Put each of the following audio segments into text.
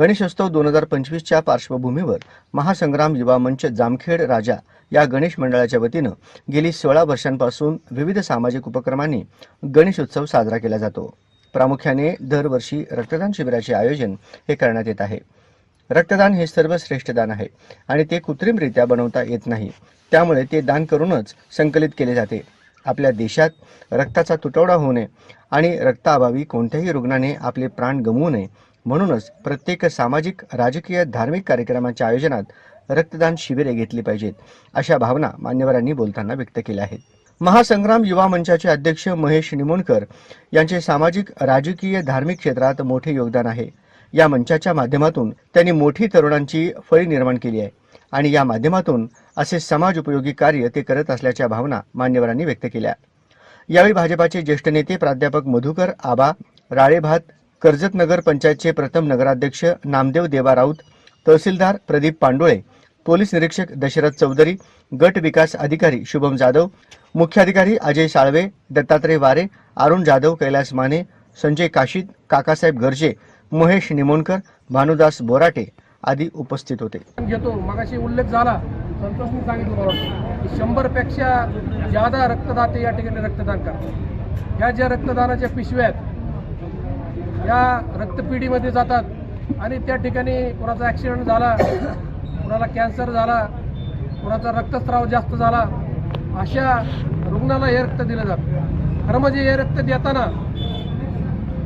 गणेशोत्सव दोन हजार पंचवीसच्या पार्श्वभूमीवर महासंग्राम युवा मंच जामखेड राजा या गणेश मंडळाच्या वतीनं गेली सोळा वर्षांपासून विविध सामाजिक उपक्रमांनी गणेशोत्सव साजरा केला जातो. प्रामुख्याने दरवर्षी रक्तदान शिबिराचे आयोजन हे करण्यात येत आहे. रक्तदान हे सर्वश्रेष्ठ दान आहे आणि ते कृत्रिमरित्या बनवता येत नाही. त्यामुळे ते दान करूनच संकलित केले जाते. आपल्या देशात रक्ताचा तुटवडा होऊ नये आणि रक्ताअभावी कोणत्याही रुग्णाने आपले प्राण गमवू नये म्हणूनच प्रत्येक सामाजिक राजकीय धार्मिक कार्यक्रमाच्या आयोजनात रक्तदान शिबिरे घेतली पाहिजेत अशा भावना मान्यवरांनी बोलताना व्यक्त केल्या आहेत. महासंग्राम युवा मंचाचे अध्यक्ष महेश निमोणकर यांचे सामाजिक राजकीय धार्मिक क्षेत्रात मोठे योगदान आहे. या मंचाच्या माध्यमातून त्यांनी मोठी तरुणांची फळी निर्माण केली आहे आणि या माध्यमातून असे समाज उपयोगी कार्य ते करत असल्याच्या भावना मान्यवरांनी व्यक्त केल्या. यावेळी भाजपाचे ज्येष्ठ नेते प्राध्यापक मधुकर आबा राळेभात कर्जत नगर पंचायतचे प्रथम नगराध्यक्ष नामदेव देवा राऊत तहसीलदार प्रदीप पांडुळे पोलीस निरीक्षक दशरथ चौधरी गट विकास अधिकारी शुभम जाधव मुख्याधिकारी अजय साळवे दत्तात्रय वारे अरुण जाधव कैलास माने संजय काशीद काकासाहेब गर्जे महेश निमोणकर भानुदास बोराटे आदी उपस्थित होते. घेतो. मगाशी उल्लेख झाला. संतोषने सांगितलं मला शंभरपेक्षा जादा रक्तदाते या ठिकाणी रक्तदान करतात. या ज्या रक्तदानाच्या पिशव्या आहेत या रक्तपिढीमध्ये जातात. आणि त्या ठिकाणी कोणाचा ॲक्सिडेंट झाला कोणाला कॅन्सर झाला कोणाचा रक्तस्राव जास्त झाला अशा रुग्णाला हे रक्त दिलं जातं. खरं म्हणजे हे रक्त देताना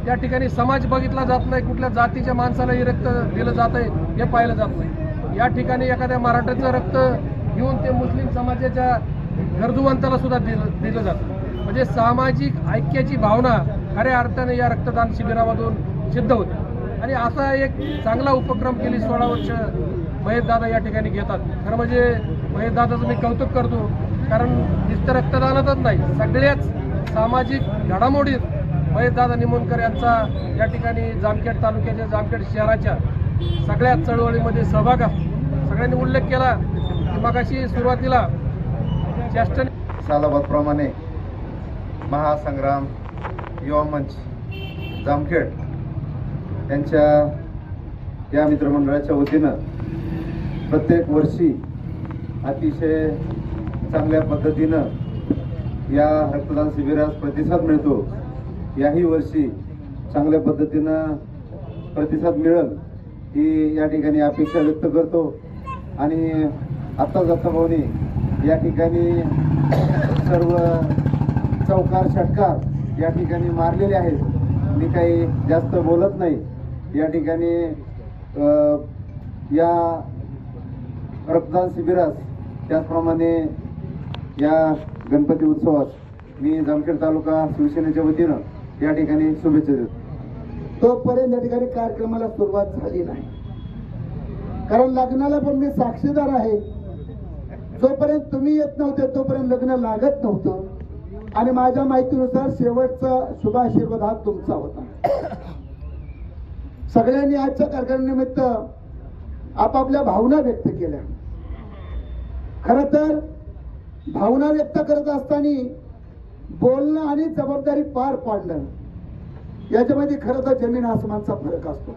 त्या ठिकाणी समाज बघितला जात नाही कुठल्या जातीच्या माणसाला हे रक्त दिलं जात आहे हे पाहिलं जात नाही. या ठिकाणी एखाद्या मराठ्याचं रक्त घेऊन ते मुस्लिम समाजाच्या गरजूवंताला सुद्धा दिलं दिलं जातं. म्हणजे सामाजिक ऐक्याची भावना खऱ्या अर्थाने या रक्तदान शिबिरामधून सिद्ध होते. आणि असा एक चांगला उपक्रम केली सोळा वर्ष महेश दादा या ठिकाणी घेतात. खरं म्हणजे महेश दादाचं मी कौतुक करतो कारण नुसतं रक्तदानातच नाही सगळ्याच सामाजिक घडामोडीत महेशदादा निमोणकर यांचा या ठिकाणी जामखेड तालुक्याच्या जामखेड शहराच्या सगळ्या चळवळीमध्ये सहभाग असतो सगळ्यांनी उल्लेख केला की मगाशी सुरुवातीला ज्येष्ठ सालाबादप्रमाणे महासंग्राम युवा मंच जामखेड यांच्या या मित्रमंडळाच्या वतीनं प्रत्येक वर्षी अतिशय चांगल्या पद्धतीनं या रक्तदान शिबिरास प्रतिसाद मिळतो. याही वर्षी चांगल्या पद्धतीनं प्रतिसाद मिळेल ही या ठिकाणी अपेक्षा व्यक्त करतो. आणि आत्ता दत्ताभाऊनी या ठिकाणी सर्व चौकार षटकार या ठिकाणी मारलेले आहेत. मी काही जास्त बोलत नाही. या ठिकाणी या रक्तदान शिबिरास त्याचप्रमाणे या गणपती उत्सवात मी जामखेड तालुका शिवसेनेच्या वतीनं या ठिकाणी शुभेच्छा देतो. तोपर्यंत या ठिकाणी कार्यक्रमाला सुरुवात झाली नाही. कारण लग्नाला पण मी साक्षीदार आहे. जोपर्यंत तुम्ही येत नव्हते तोपर्यंत लग्न लागत नव्हतं. आणि माझ्या माहितीनुसार शेवटचा शुभाशीर्वाद हा तुमचा होता. सगळ्यांनी आजच्या कार्यक्रमानिमित्त आपापल्या भावना व्यक्त केल्या. खर तर भावना व्यक्त करत असताना बोलणं आणि जबाबदारी पार पाडणं याच्यामध्ये खरं तर जमीन आसमानचा फरक असतो.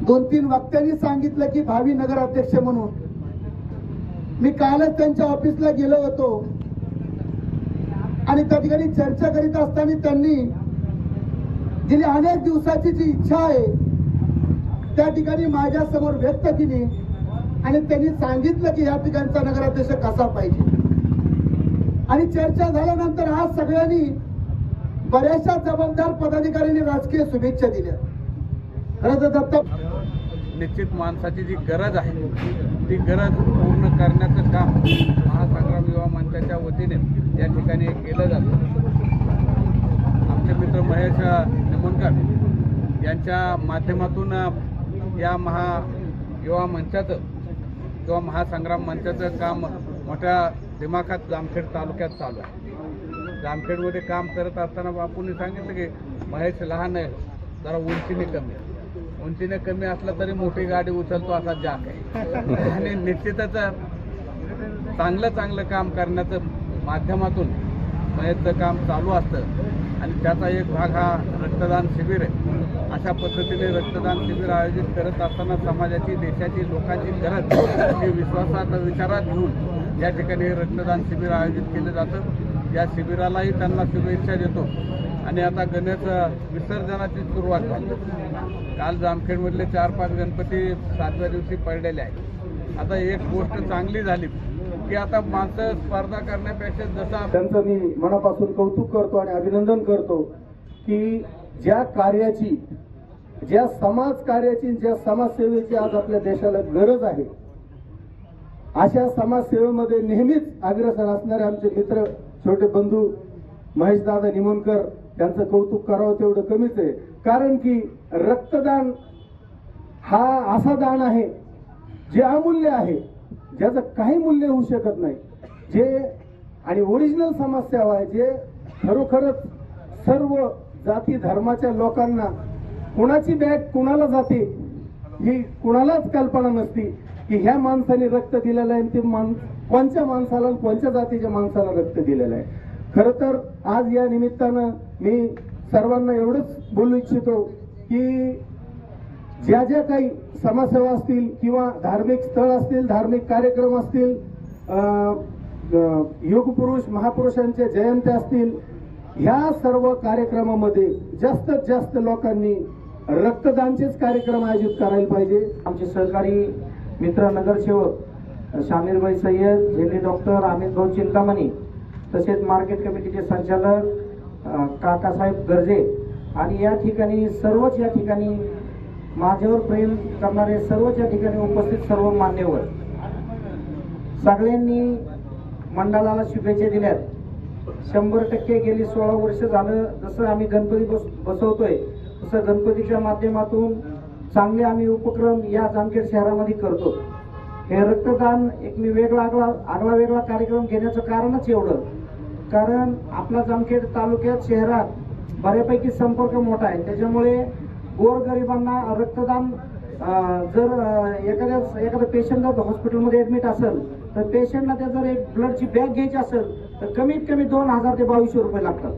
दोन तीन वक्त्यांनी सांगितलं की भावी नगराध्यक्ष म्हणून. मी कालच त्यांच्या ऑफिसला गेलो होतो. आणि त्या ठिकाणी चर्चा करीत असताना त्यांनी गेली अनेक दिवसाची जी इच्छा आहे त्या ठिकाणी माझ्यासमोर व्यक्त केली आणि त्यांनी सांगितलं की या ठिकाणचा नगराध्यक्ष कसा पाहिजे. आणि चर्चा झाल्यानंतर आज सगळ्यांनी बऱ्याचशा जबाबदार पदाधिकाऱ्यांनी राजकीय शुभेच्छा दिल्या. खरं तर दत्त निश्चित माणसाची जी गरज आहे ती गरज पूर्ण करण्याचं काम महासंग्राम युवा मंचाच्या वतीने या ठिकाणी केलं जातं. आमचे मित्र महेश निमोणकर यांच्या माध्यमातून या महा युवा मंचाचं किंवा महासंग्राम मंचाचं काम मोठ्या दिमाखात जामखेड तालुक्यात चालू आहे. जामखेडमध्ये काम करत असताना बापूंनी सांगितलं की महेश लहान आहे जरा उंचीने कमी आहे. उंचीने कमी असला तरी मोठी गाडी उचलतो असा जाक आहे. आणि निश्चितच चांगलं चांगलं काम करण्याचं माध्यमातून मयतचं काम चालू असतं. आणि त्याचा एक भाग हा रक्तदान शिबिर आहे. अशा पद्धतीने रक्तदान शिबिर आयोजित करत असताना समाजाची देशाची लोकांची गरज ही विश्वासात विचारात घेऊन या ठिकाणी रक्तदान शिबिर आयोजित केलं जातं. या शिबिरालाही त्यांना शुभेच्छा देतो. आणि आता गणेश विसर्जनाची सुरुवात झाली. काल जामखेडमधले चार पाच गणपती सातव्या दिवशी पडलेले आहेत. आता एक गोष्ट चांगली झाली की आता माणसं स्पर्धा करण्यापेक्षा जसं त्यांचं मी मनापासून कौतुक करतो आणि अभिनंदन करतो की ज्या कार्याची ज्या समाज कार्याची ज्या समाजसेवेची आज आपल्या देशाला गरज आहे अशा समाजसेवेमध्ये नेहमीच अग्रसर असणारे आमचे मित्र छोटे बंधू महेशदादा निमोणकर त्यांचं कौतुक करावं तेवढं कमीच आहे. कारण की रक्तदान हा असा दान आहे जे अमूल्य आहे ज्याचं काही मूल्य होऊ शकत नाही. जे आणि ओरिजिनल समस्या हो आहे जे खरोखरच सर्व जाती धर्माच्या लोकांना कुणाची बॅग कुणाला जाते ही कुणालाच कल्पना नसती की ह्या माणसाने रक्त दिलेलं आहे आणि ते मान कोणत्या माणसाला कोणत्या जातीच्या माणसाला रक्त दिलेलं आहे. खर तर आज या निमित्तानं मी सर्वांना एवढंच बोलू इच्छितो की ज्या ज्या काही समाजसेवा असतील किंवा धार्मिक स्थळ असतील धार्मिक कार्यक्रम असतील युगपुरुष महापुरुषांच्या जयंत्या असतील ह्या सर्व कार्यक्रमामध्ये जास्तीत जास्त लोकांनी रक्तदानचेच कार्यक्रम आयोजित करायला पाहिजे. आमचे सहकारी मित्र नगरसेवक शामीरभाई सय्यद झेली डॉक्टर अमित भाऊ चिंतामणी तसेच मार्केट कमिटीचे संचालक काकासाहेब गर्जे आणि या ठिकाणी सर्वच या ठिकाणी माझ्यावर प्रेम करणारे सर्वच या ठिकाणी उपस्थित सर्व मान्यवर. सगळ्यांनी मंडळाला शुभेच्छा दिल्यात. शंभर टक्के गेली सोळा वर्ष झालं जसं आम्ही गणपती बस बसवतोय तसं गणपतीच्या माध्यमातून चांगले आम्ही उपक्रम या जामखेड शहरामध्ये करतो. हे रक्तदान एक मी वेगळा आगळा आगळा वेगळा कार्यक्रम घेण्याचं कारणच एवढं. कारण आपला जामखेड तालुक्यात शहरात बऱ्यापैकी संपर्क मोठा आहे. त्याच्यामुळे गोरगरिबांना रक्तदान जर एखाद्या एखादा पेशंट जर हॉस्पिटलमध्ये ऍडमिट असेल तर पेशंटला त्या जर एक ब्लडची बॅग घ्यायची असेल तर कमीत कमी दोन हजार ते बावीसशे रुपये लागतात.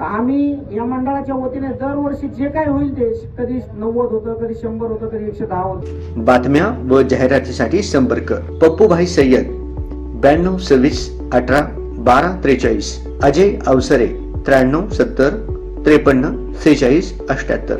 आम्ही या मंडळाच्या वतीने दरवर्षी जे काय होईल ते कधी नव्वद होतं कधी शंभर होतं कधी एकशे दहा होतं. बातम्या व जाहिरातीसाठी संपर्क. पप्पूभाई सय्यद ब्याण्णव सव्वीस अठरा बारा त्रेचाळीस. अजय अवसरे त्र्याण्णव सत्तर त्रेपन्न सेहेचाळीस अठ्याहत्तर.